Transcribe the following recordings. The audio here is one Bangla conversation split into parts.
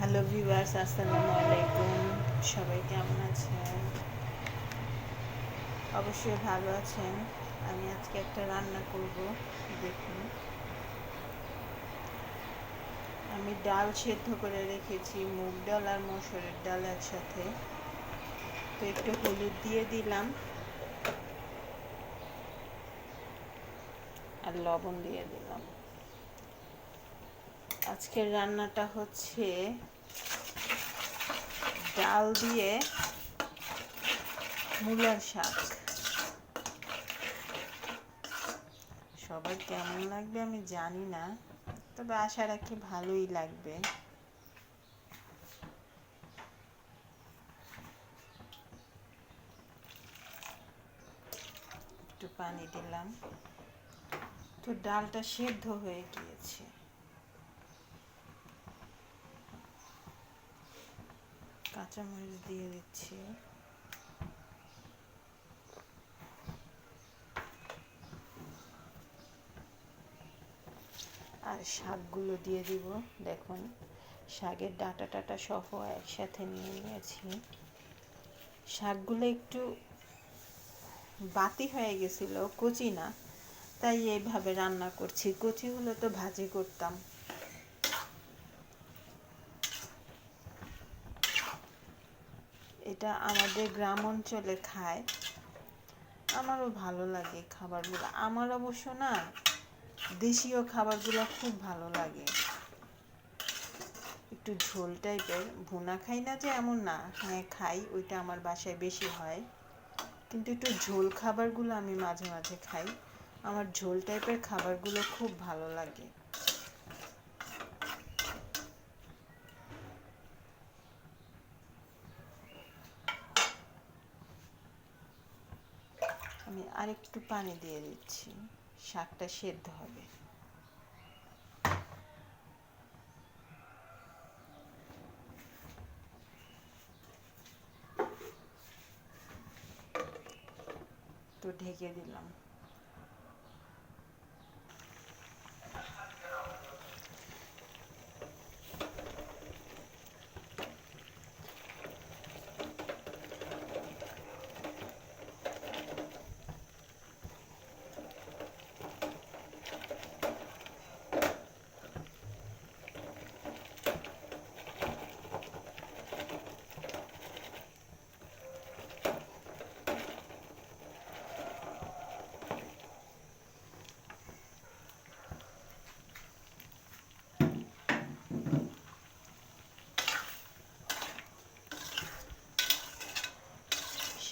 হ্যালো ভিউয়ার্স আসসালামু আলাইকুম। সবাই কেমন আছেন? অবশ্যই ভালো আছেন। আমি আজকে একটা রান্না করব, দেখুন। আমি ডাল সেদ্ধ করে রেখেছি, মুগ ডাল আর মসুরের ডাল একসাথে। তো একটু হলুদ দিয়ে দিলাম। আর লবণ দিয়ে দিলাম। আজকের রান্নাটা হচ্ছে ডাল দিয়ে মূলার শাক। সবার কেমন লাগবে আমি জানি না, তবে আশা রাখি ভালোই লাগবে। একটু পানি দিলাম। তো ডালটা সেদ্ধ হয়ে গিয়েছে। কাঁচামরিচ দিয়ে দিচ্ছি। আর শাকগুলো দিয়ে দিব, দেখুন। শাকের ডাটা টাটা সহ একসাথে নিয়ে নিয়েছি। শাকগুলো একটু বাতি হয়ে গেছিল, কচি না, তাই এইভাবে রান্না করছি। কচি হলে তো ভাজি করতাম। এটা আমাদের গ্রাম অঞ্চলে খায়, আমারও ভালো লাগে খাবারগুলো। আমার অবশ্য না, দেশীয় খাবারগুলো খুব ভালো লাগে। একটু ঝোল টাইপের, ভুনা খাই না যে এমন না হ্যাঁ খাই, ওইটা আমার বাসায় বেশি হয়। কিন্তু একটু ঝোল খাবারগুলো আমি মাঝে মাঝে খাই। আমার ঝোল টাইপের খাবারগুলো খুব ভালো লাগে। আমি আরেকটু পানি দিয়ে দিচ্ছি। শাকটা সেদ্ধ হবে। তো ঢেকে দিলাম।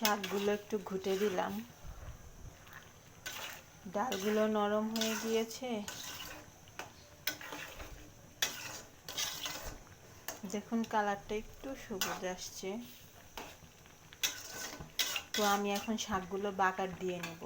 শাকগুলো একটু ঘুটে দিলাম। ডালগুলো নরম হয়ে গিয়েছে। দেখুন কালারটা একটু সবুজ আসছে। তো আমি এখন শাকগুলো বাকার দিয়ে নেব।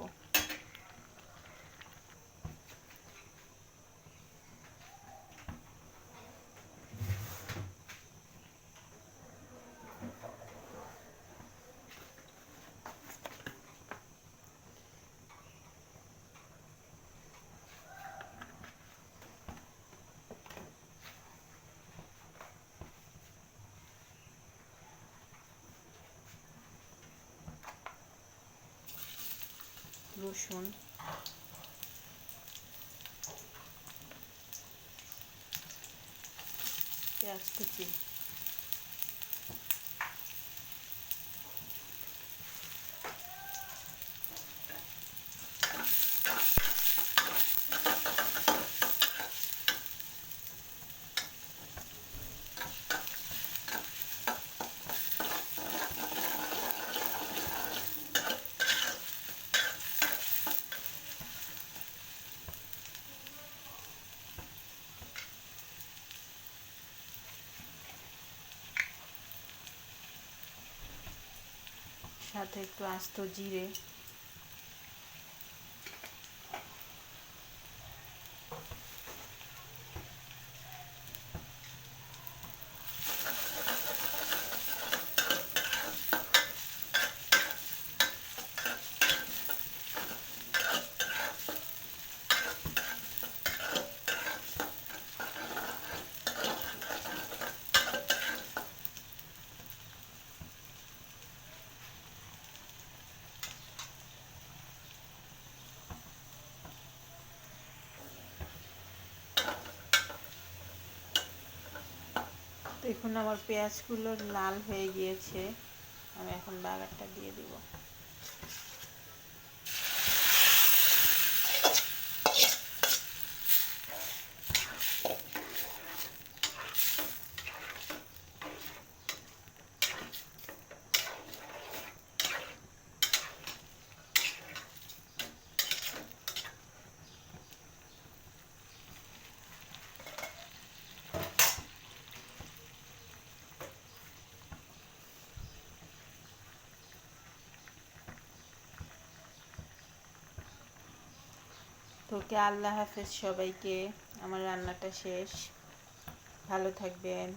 oluşun. Biraz katayım. সাথে একটু আস্ত জিরে দেখুন আমার পেঁয়াজগুলো লাল হয়ে গিয়েছে আমি এখন বাগারটা দিয়ে দিব। তোকে আল্লাহ হাফেজ সবাইকে। আমার রান্নাটা শেষ। ভালো থাকবেন।